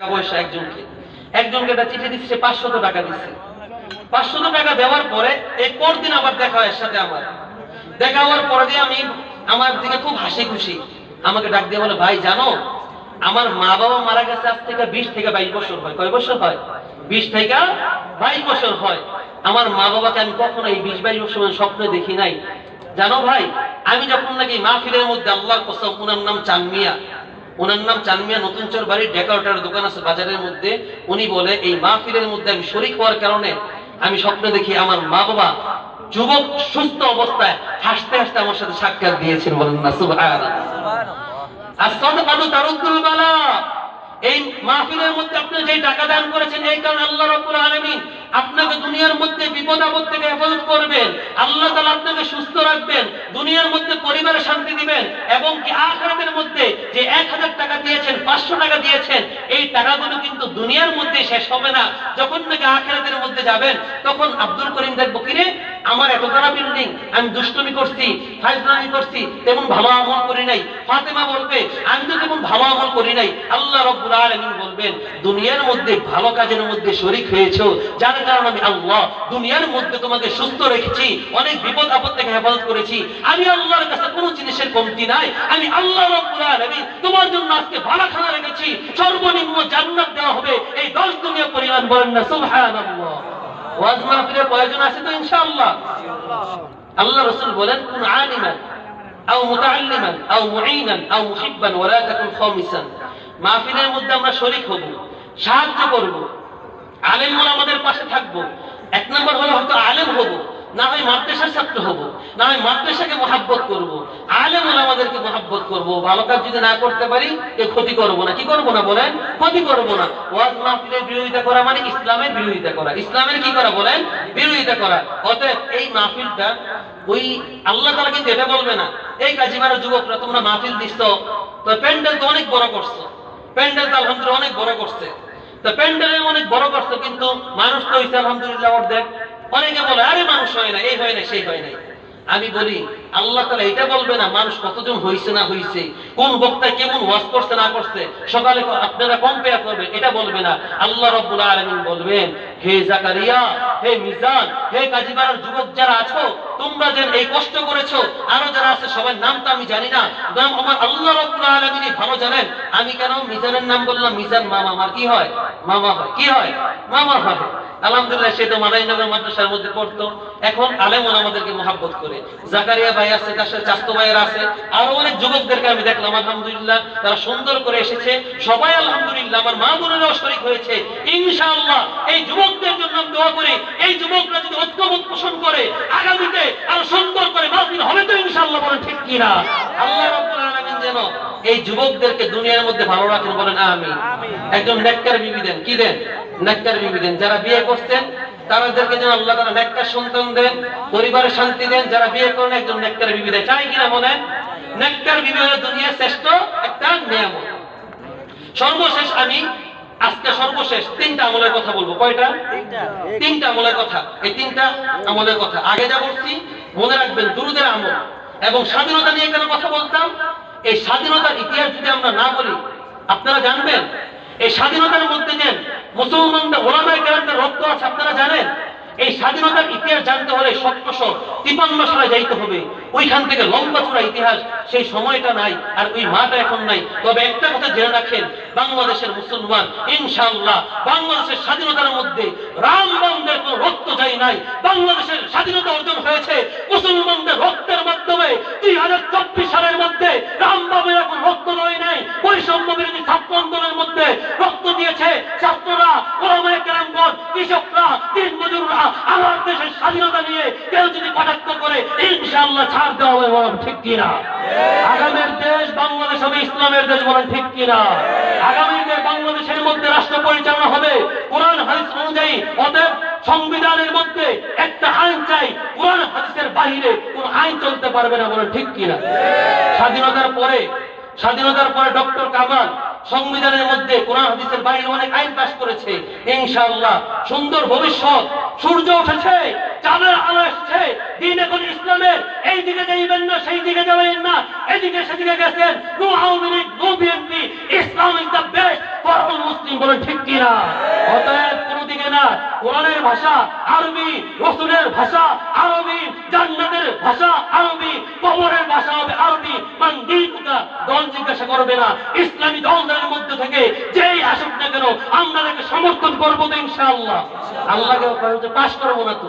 টাকা পয়সা একজনকে। একজনকে একটা চিঠি দিচ্ছে পাঁচশত টাকা দিচ্ছে পাঁচশত টাকা দেওয়ার পরে এই পরদিন আবার দেখা হয় সাথে আমার। দেখা হওয়ার পরে দিয়ে আমি আমার দিকে খুব হাসি খুশি। আমাকে ডাক দিয়ে বলে, ভাই, জানো, আমার মা বাবা মারা গেছে আজ থেকে বিশ থেকে বাইশ বছর হয়। কয় বছর হয়? বিশ থেকে বাইশ বছর হয়। আমার মা বাবাকে আমি কখনো এই বিশ বাইশ বছর স্বপ্নে দেখি নাই। জানো ভাই, আমি যখন নাকি মা মাহফিলের মধ্যে আল্লাহর কসম ওনার নাম চানমিয়া। ওনার নাম চানমিয়া নতুন চর বাড়ির ডেকোরেটার দোকান আছে বাজারের মধ্যে। উনি বলে, এই মাহফিলের মধ্যে আমি শরিক হওয়ার কারণে আমি স্বপ্ন দেখি আমার মা বাবা যুবক সুস্থ অবস্থায় হাসতে হাসতে আমার সাথে সাক্ষাৎ দিয়েছেন বলেন না, সুবহানাল্লাহ। as-sadaqatu তারুকুল bala এই মাহফিলের মধ্যে আপনি যে টাকা দান করেছেন, এই কারণে আল্লাহ রাব্বুল আলামিন আপনাকে দুনিয়ার মধ্যে বিপদ আপদ থেকে হেফাজত করবেন। আল্লাহ তাআলা আপনাকে সুস্থ রাখবেন, দুনিয়ার মধ্যে পরিবারে শান্তি দিবেন এবং কি আখিরাতের মধ্যে যে 1000 টাকা দিয়েছেন 500 টাকা দিয়েছেন, এই টাকাগুলো কিন্তু দুনিয়ার মধ্যে শেষ হবে না। যখন নাকি আখিরাতের মধ্যে যাবেন, তখন আব্দুল করিম দেখব, কিরে আমার এত তারা বিল্ডিং আমি দুষ্টমি করছি ফাইজলামি করছি, তেমন ভালো আমল করি নাই। ফাতেমা বলবে, আমি তো তেমন ভালো আমল করি নাই। আল্লাহ রব্বুল আলামিন বলবেন, দুনিয়ার মধ্যে ভালো কাজের মধ্যে শরীক হয়েছো, যার কারণে আমি আল্লাহ দুনিয়ার মধ্যে তোমাকে সুস্থ রেখেছি, অনেক বিপদ আপদ থেকে হেফাজত করেছি। আমি আল্লাহর কাছে কোনো জিনিসের কমতি নাই, আমি আল্লাহ রব্বুল আলামিন তোমার জন্য আজকে ভালো খানা রেখেছি। সর্বনিম্ন জান্নাত দেওয়া হবে, এই দশ দুনিয়া পরিমাণ বলেন না, সুবহানাল্লাহ। ওয়াজ মাহফিলের প্রয়োজন আছে তো ইনশাআল্লাহ? আল্লাহ রাসূল বলেন কোন আলিমান আও মুতাআল্লিমান আও মুঈনান আও মুহিব্বান ওয়ালা তাকুন খামিসান। মাহফিলের মধ্যে আমরা শরীক হব সাহায্য করব আলেম আমাদের পাশে থাকব। এক নম্বর হলো হয়তো আলেম হব। না হয় মাদ্রাসার ছাত্র হব, না হয় মাদ্রাসাকে মহাব্বত করব আলেম আমাদেরকে মহাব্বত করব, ভালো কাজ যদি না করতে পারি, এ ক্ষতি করব না। কি করব না বলেন? ক্ষতি করব না। ওয়াজ মাহফিলের বিরোধিতা করা মানে ইসলামের বিরোধিতা করা। ইসলামের কি করা বলেন? বিরোধিতা করা। অতএব এই মাহফিলটা ওই আল্লাহ তাআলা কিন্তু এটা বলবে না। এই কাজীমারা যুবকরা, তোমরা মাহফিল দিচ্ছ, তো প্যান্ডেল তো অনেক বড় করছ। প্যান্ডেল তো আলহামদুলিল্লাহ অনেক বড় করছে। তো প্যান্ডেলে অনেক বড় করছে, কিন্তু মানুষ তো হইছে আলহামদুলিল্লাহ অর্ধেক। অনেকে বলে, আরে, মানুষ হয় না, এই হয় না, সেই হয় নাই আমি বলি, আল্লাহ তালা এটা বলবে না, মানুষ কতজন হইছে না হইছে, কোন বক্তা কেমন ওয়াজ করছে, না করছে, সকালে আপনারা কম্পেয়ার করবেন, এটা বলবে না। আল্লাহ রব্বুল আলামিন বলবেন, হে জাকারিয়া, হে মিজান, হে কাজীবাড়ার যুবক যারা আছো, তোমরা যে এই কষ্ট করেছ, আরও যারা আছে, সবার নাম তো আমি জানি না, নাম আমার আল্লাহ রব্বুল আলামিনই ভালো জানেন। আমি কেন মিজানের নাম বললাম? মিজান মামা, আমার কি হয়? মামা হয়, কি হয়? মামা হয়। আলহামদুলিল্লাহ, সে তো মাদাইনগর মাদ্রাসার মধ্যে পড়তো। এখন আলেমন আমাদেরকে মহাব্বত করে। জাকারিয়া ভাই আছে, তার সাথে চাস্তো ভাইয়ের আছে। আরও অনেক যুবকদেরকে আমি দেখলাম, আলহামদুলিল্লাহ, তারা সুন্দর করে এসেছে। সবাই আলহামদুলিল্লাহ, আমার মা বোনেরাও শরীক হয়েছে। ইনশাআল্লাহ, এই যুবকদের জন্য আমি দোয়া করি, এই যুবকরা যদি ঐক্যবোধ পোষণ করে, আগামীতে আরও সুন্দর করে মাহফিল হবে তো ইনশাআল্লাহ বলেন ঠিক কিনা? আল্লাহ রাব্বুল আলামিন যেন এই যুবকদেরকে দুনিয়ার মধ্যে ভালো রাখেন বলেন আমি একজন নেককার বিবি দেন, কি দেন? নেককার বিবি দেন যারা বিয়ে করছেন তাদেরকে যেন আল্লাহ তারা নেককার সন্তান দেন পরিবারে শান্তি দেন যারা বিয়ে করেন একজন নেককার বিবি দেন চাই কিনা বলেন? নেককার বিবি হলো দুনিয়ার শ্রেষ্ঠ একটা নিয়ামত। সর্বশেষ আমি আজকে সর্বশেষ তিনটা আমলের কথা বলব। কয়টা? তিনটা আমলের কথা। এই তিনটা আমলের কথা। আগে যা বলছি মনে রাখবেন দুরুদের আমল এবং স্বাধীনতা নিয়ে কেন কথা বলতাম? এই স্বাধীনতার ইতিহাস যদি আমরা না বলি আপনারা জানবেন এই স্বাধীনতার মধ্যে যে মুসলমানদের ওলামায় কেরামদের রক্ত আছে, আপনারা জানেন? এই স্বাধীনতার ইতিহাস জানতে হলে সতেরোশো তিপান্ন সালে যাইতে হবে। ওইখান থেকে লম্বা চূড়া ইতিহাস, সেই সময়টা নাই, আর ওই মাটা এখন নাই। তবে একটা কথা জেনে রাখেন, বাংলাদেশের মুসলমান, ইনশাআল্লাহ, বাংলাদেশের স্বাধীনতার মধ্যে রাম বন্ধের কোন রক্ত যাই নাই, বাংলাদেশের স্বাধীনতা অর্জন হয়েছে মুসলমানদের রক্তের মাধ্যমে দুই হাজার চব্বিশ সালের মধ্যে রাম বাবুর এখন রক্ত দেয় নাই বৈষম্য বিরোধী ছাত্র আন্দোলনের মধ্যে রক্ত দিয়েছে ছাত্ররা ওলামায়ে কেরামগণ কৃষকরা দিন মজুররা আমার দেশের স্বাধীনতা নিয়ে কেউ যদি কটাক্ষ করে ইনশাআল্লাহ ছাড় দেওয়া হবে বলেন ঠিক কিনা আগামীর দেশ বাংলাদেশ ইসলামের বলেন ঠিক কিনা? আগামী দিনে বাংলাদেশের মধ্যে রাষ্ট্র পরিচালনা হবে। কোরআন, হাদিস অনুযায়ী অতএব সংবিধানের মধ্যে একটা আইন চাই। কোরআন, হাদিসের বাহিরে কোন আইন চলতে পারবে না বলে ঠিক কিনা? স্বাধীনতার পরে স্বাধীনতার পরে ডক্টর কামাল সংবিধানের মধ্যে কোরআন হাদিসের বাইরে অনেক আইন পাশ করেছে। ইনশাআল্লাহ সুন্দর ভবিষ্যৎ, সূর্য উঠেছে, চাঁদের আলো আসছে, দিন এখন ইসলামের, এই দিকে যাইবেন না, সেই দিকে যাবেন না, এদিকে সেদিকে গেছেন। No Awami League no BNP, Islam is the best for all Muslim বলেন ঠিক কিনা? অতএব না কোরআনের ভাষা, আরবি, রসুলের ভাষা, আরবি, জান্নাতের ভাষা, আরবি, কবরের ভাষা হবে আরবি। দল জিজ্ঞাসা করবে না। ইসলামী মধ্যে থেকে যেই আসুক না কেন, আমরা সমর্থন করব তো আল্লাহকে পাশ করব না তো।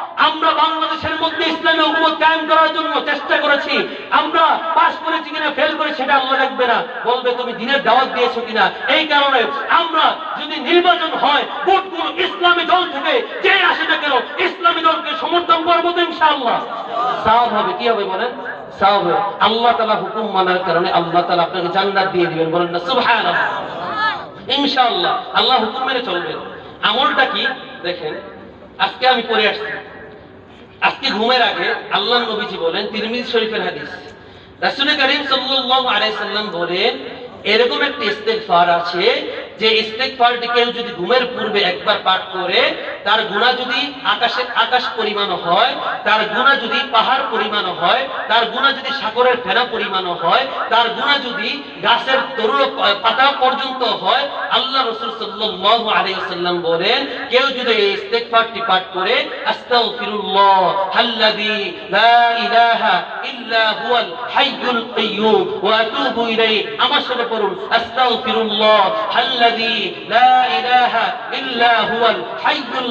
আমরা বাংলাদেশের মধ্যে ইসলামী হুকুমত কায়েম করার জন্য চেষ্টা করেছি। আমরা পাস করেছি কিনা ফেল করে সেটা আল্লাহ রাখবে না। বলবে, তুমি দিনের দাওয়াত দিয়েছ কিনা? এই কারণে আমরা যদি নির্বাচন হয়, ভোটগুলো ইসলামী দল থেকে যে আসে না কেন, ইসলামী দলকে সমর্থন করব তো ইনশাআল্লাহ। সাওয়াব হবে, কি হবে বলেন? সাওয়াব হবে। আল্লাহ তাআলা হুকুম মানার কারণে আল্লাহ তাআলা আপনাকে জান্নাত দিয়ে দিবেন, বলেন না, সুবহানাল্লাহ। ইনশাআল্লাহ, আল্লাহ হুকুম মেনে চলবেন। আমলটা কি? দেখেন, আজকে আমি পড়ে আসছি। আজকে ঘুমের আগে আল্লাহ নবীজি বলেন, তিরমিজি শরীফের হাদিস। রাসূল করিম সাল্লাল্লাহু আলাইহি সাল্লাম বলেন, এরকম একটা ইস্তেগফার আছে যে ইস্তেগফারটি কেউ যদি ঘুমের পূর্বে একবার পাঠ করে তার গুনাহ যদি আকাশে আকাশ পরিমাণ হয়, তার গুনাহ যদি পাহাড় পরিমাণ হয়, তার গুনাহ যদি সাগরের ফেনা পরিমাণ হয়, তার গুনাহ যদি গাছের তরুণ পাতা পর্যন্ত হয়, আল্লাহ রাসূল সাল্লাল্লাহু আলাইহি ওয়াসাল্লাম বলেন, কেউ যদি এই ইস্তেগফারটি পাঠ করে, আস্তাগফিরুল্লাহ আল্লাযী লা ইলাহা ইল্লা হুয়াল হাইয়ুল কাইয়্যুম ওয়া আতুবু ইলাইহি, আমার সাথে পড়ুন, আস্তাগফিরুল্লাহ আল্লাযী লা ইলাহা ইল্লা হুয়াল হাইয়ুল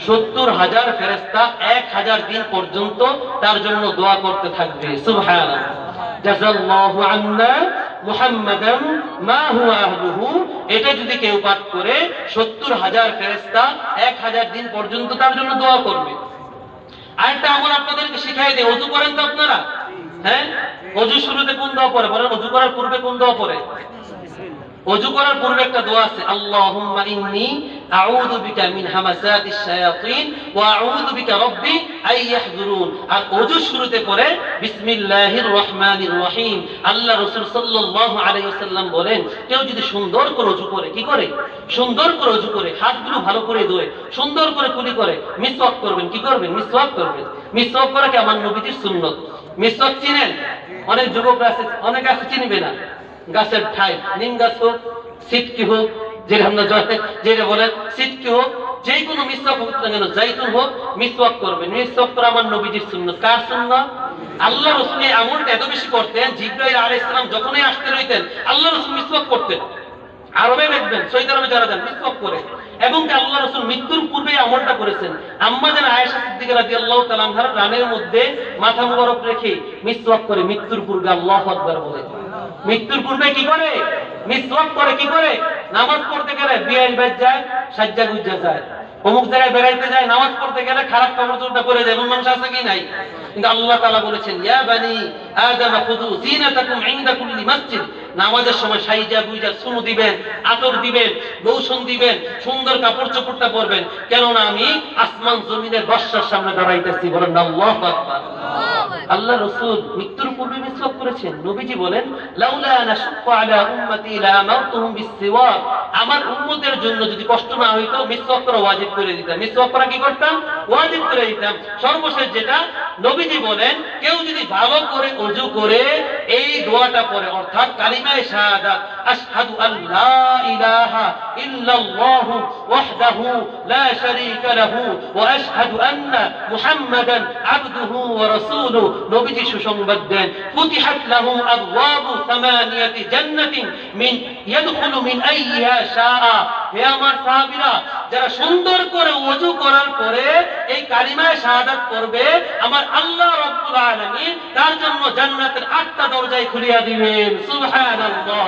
সত্তর হাজার ফেরেস্তা এক হাজার দিন পর্যন্ত তার জন্য দোয়া করতে থাকবে। এটা যদি কেউ পাঠ করে, সত্তর হাজার এক হাজার দিন পর্যন্ত তার জন্য দোয়া করবে। আরেকটা আমল আপনাদেরকে শিখাই দেয় অজু করেন তো আপনারা? হ্যাঁ? অজু শুরুতে কোন দোয়া পড়ে? বলেন, অজু করার পূর্বে কোন দোয়া পড়ে? অজু করার পূর্বে একটা দোয়া আছে ইন্নী আউযু বিকা মিন হামাসাতিশ শায়াতিন ওয়া আউযু বিকা রব্বি আই ইয়াহযুরুন। আর অজু শুরুতে পড়ে, বিসমিল্লাহির রহমানির রহিম। আল্লাহ রাসূল সাল্লাল্লাহু আলাইহি ওয়াসাল্লাম বলেন, কেউ যদি সুন্দর করে অজু করে, কি করে? সুন্দর করে অজু করে, হাতগুলো ভালো করে ধোয়, সুন্দর করে কুলি করে, মিসওয়াক করবেন, কি করবেন? মিসওয়াক করবেন। মিসওয়াক করা কি আমার নবীজির সুন্নত? মিসওয়াক চিনেন? অনেক যুবকরা আছে, অনেক আছে চিনবে না। গাছের ঠাই, নিম গাছ হোক, সিটকি হোক মৃত্যুর পূর্বে আমলটা করেছেন। আম্মা যেন আয়েশা সিদ্দিকা রানের মধ্যে মাথা মুবারক রেখে মিসওয়াক করে, মৃত্যুর পূর্বে আল্লাহু বলে। মৃত্যুর পূর্বে কি করে? মিসওয়াক করে কি করে? নামাজ পড়তে গেলে বিয়ের বেজ যায় সাজ্জা গুজ্জা যায়। অমুক জায়গায় বেড়াইতে যায়, নামাজ পড়তে গেলে খারাপ কাপড় চোরটা করে যায়। এমন মানুষ আছে কি নাই? কিন্তু আল্লাহ তালা বলেছেন, ইয়া বানি আদম, খুযু জিনাতাকুম ইনদা কুল্লি মসজিদ। নামাজের সময় সাইজা গুইজা সুনু দিবেন আতর দিবেন লোশন দিবেন সুন্দর কাপড় চোপড়টা পরবেন। কেননা আমি আসমান জমিনের বর্ষার সামনে দাঁড়াইতেছি। বলেন আল্লাহু আকবার। আল্লাহ রসুল মৃত্যুর পূর্বে মিসওয়াক করেছেন। নবীজি বলেন লাউলা আনা আলা উম্মতি লা আমারতুহুম বিসওয়াক আমার উম্মতের জন্য যদি কষ্ট না হইতো মিসওয়াক করা ওয়াজিব করে দিতাম। মিসওয়াক করা কি করতাম? ওয়াজিব করে দিতাম। সর্বশেষ যেটা নবীজি বলেন কেউ যদি ভালো করে উজু করে এই দোয়াটা পরে অর্থাৎ কালিমায় শাহাদাত আল্লা ইলাহা ইল্লাল্লাহু ওয়াহদাহু লা শারীকা লাহু ওয়া আশহাদু আন্না মুহাম্মাদান আবদুহু ওয়া রাসূলুহু। নবীজি সুসংবাদ দেন, ফুতিহাত লাহু আবওয়াবু সামানিয়াতি জান্নাতিন মিন, ইয়াদখুলু মিন আইয়িহা শাআ। হে আমার সাহাবীরা, যারা সুন্দর করে ওযু করার পরে এই কালিমায়ে শাহাদাত করবে, আমার আল্লাহ রাব্বুল আলামিন তার জন্য জান্নাতের আটটা দরজায় খুলিয়া দিবেন। সুবহানাল্লাহ।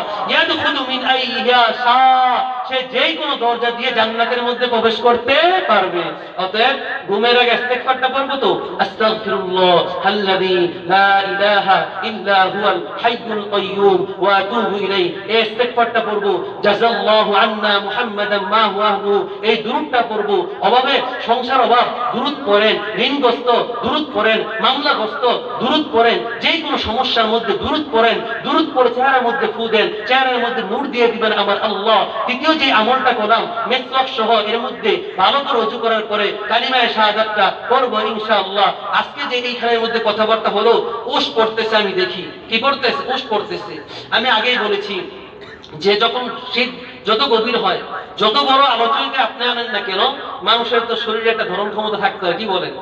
অভাবে সংসার অভাব। দুরূদ পড়েন, ঋণগ্রস্ত, দুরূদ পড়েন, মামলাগ্রস্ত, দুরূদ পড়েন যেই কোনো সমস্যার মধ্যে দুরূদ পড়েন, দুরূদ পড়ে চেহারার মধ্যে ফু দেন, চেহারার মধ্যে নূর দিয়ে দিবেন আমার আল্লাহ। দ্বিতীয় যে আমলটা করলাম, মেসওয়াক সহ এর মধ্যে ভালো করে অজু করার পরে কালিমায়ে শাহাদাতটা করব ইনশাআল্লাহ। আজকে যে এইখানের মধ্যে কথাবার্তা হলো, উস পড়তেছে আমি দেখি। কি পড়তেছে? উস পড়তেছে। আমি আগেই বলেছি যে যখন শীত যত গভীর হয়, যত বড় আলোচনাকে আপনি আনেন না কেন, মানুষের তো শরীরে একটা ধরন ক্ষমতা থাকতে হয়, কি বলেন?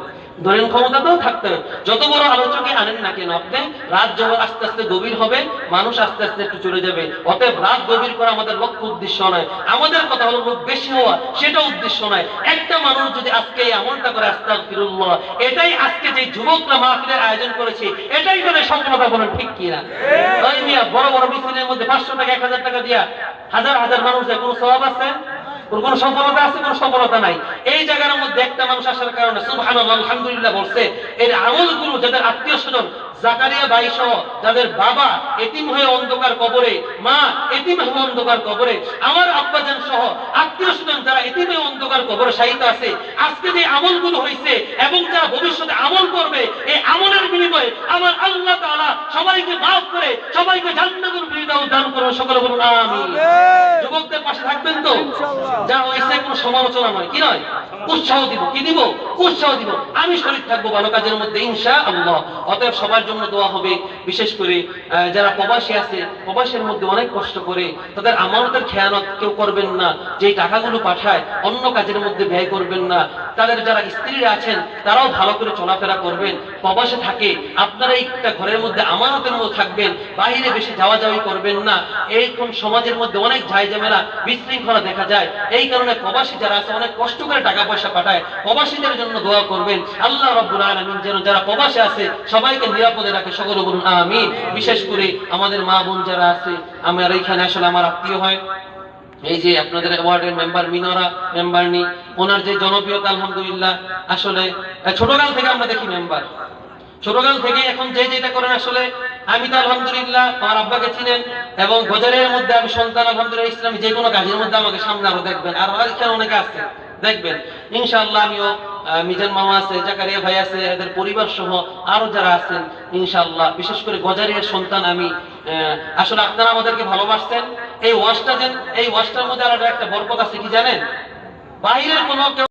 ধরেন ক্ষমতা তো থাকতে হবে। যত বড় আলোচকে আনেন না কেন আপনি রাত যখন আস্তে আস্তে গভীর হবে মানুষ আস্তে আস্তে একটু চলে যাবে। অতএব রাত গভীর করা আমাদের লক্ষ্য উদ্দেশ্য নয়। আমাদের কথা হলো লোক বেশি হওয়া সেটা উদ্দেশ্য নয়। একটা মানুষ যদি আজকে এই আমলটা করে আস্তাগফিরুল্লাহ এটাই আজকে যে যুবকরা মাহফিলের আয়োজন করেছে এটাই তাদের সফলতা বলেন ঠিক কিনা? ওই মিয়া বড় বড় মিছিলের মধ্যে পাঁচশো টাকা এক হাজার টাকা দিয়া হাজার হাজার মানুষ যায় কোনো স্বভাব আছে? ওর কোনো সফলতা আছে, কোনো সফলতা নাই। এই জায়গার মধ্যে একটা মানুষ আসার কারণে সুবহানাল্লাহ, আলহামদুলিল্লাহ বলছে, এর আমলগুলো যাদের আত্মীয় স্বজন জাকারিয়া বাই সহ যাদের বাবা এতিম হয়ে অন্ধকার কবরে মা এতিম হয়ে অন্ধকার কবরে আমার আব্বাজান সহ আত্মীয় স্বজন যারা এতিম হয়ে অন্ধকার কবরে শায়িত আছে আজকে যে আমলগুলো হয়েছে এবং যারা ভবিষ্যতে আমল করবে এই আমলের বিনিময়ে আমার আল্লাহ তাআলা সবাইকে মাফ করে সবাইকে জান্নাতুল ফিরদাউস দান করুন সকলে বলুন আমিন। যুবকদের পাশে থাকবেন তো? যা হয়েছে কোনো সমালোচনা নয় কি নয়? উৎসাহ দিব কি দিব? উৎসাহ দিব। আমি শরীর থাকব ভালো কাজের মধ্যে ইনশা আল্লাহ অতএব সবার জন্য দোয়া হবে। বিশেষ করে যারা প্রবাসী আছে, প্রবাসের মধ্যে অনেক কষ্ট করে, তাদের আমানতের খেয়ানত কেউ করবেন না। যে টাকাগুলো পাঠায়, অন্য কাজের মধ্যে ব্যয় করবেন না। তাদের যারা স্ত্রীরা আছেন, তারাও ভালো করে চলাফেরা করবেন। প্রবাসে থাকে, আপনারা একটা ঘরের মধ্যে আমানতের মধ্যে থাকবেন বাইরে বেশি যাওয়া যাওয়ি করবেন না। এইরকম সমাজের মধ্যে অনেক ঝাই ঝামেলা বিশৃঙ্খলা দেখা যায়। এই কারণে প্রবাসী যারা আছে, অনেক কষ্ট করে টাকা পয়সা পাঠায়। প্রবাসীদের জন্য দোয়া করবেন। আল্লাহ রব্বুল আলামিন যেন যারা প্রবাসে আছে, সবাইকে নিরাপদে রাখে, সকলে বলুন, আমিন। বিশেষ করে আমাদের মা বোন যারা আছে, আমার এইখানে আসলে আমার আত্মীয় হয়। এই যে আপনাদের ওয়ার্ডের মেম্বার মিনরা, মেম্বার নি, ওনার যে জনপ্রিয়তা, আলহামদুলিল্লাহ, আসলে ছোটকাল থেকে আমরা দেখি মেম্বার। ছোটকাল থেকে এখন যে যেটা করেন, আসলে, আমি তো আলহামদুলিল্লাহ আমার আব্বাকে চিনেন, এবং গজারের মধ্যে আমি সন্তান, আলহামদুলিল্লাহ, ইসলামী যে কোনো কাজের মধ্যে আমাকে সামনে আরও দেখবেন। আর এখানে অনেকে আছে। দেখবেন, ইনশাআল্লাহ আমিও মিজান মামা আছে, জাকারিয়া ভাই আছে, এদের পরিবার সহ আরও যারা আছেন ইনশাল্লাহ বিশেষ করে গজারিয়ার সন্তান আমি আসলে আপনারা আমাদেরকে ভালোবাসতেন এই ওয়াশটা যেন, এই ওয়াশটার মধ্যে আর একটা বরকত আছে কি জানেন? বাইরের কোনো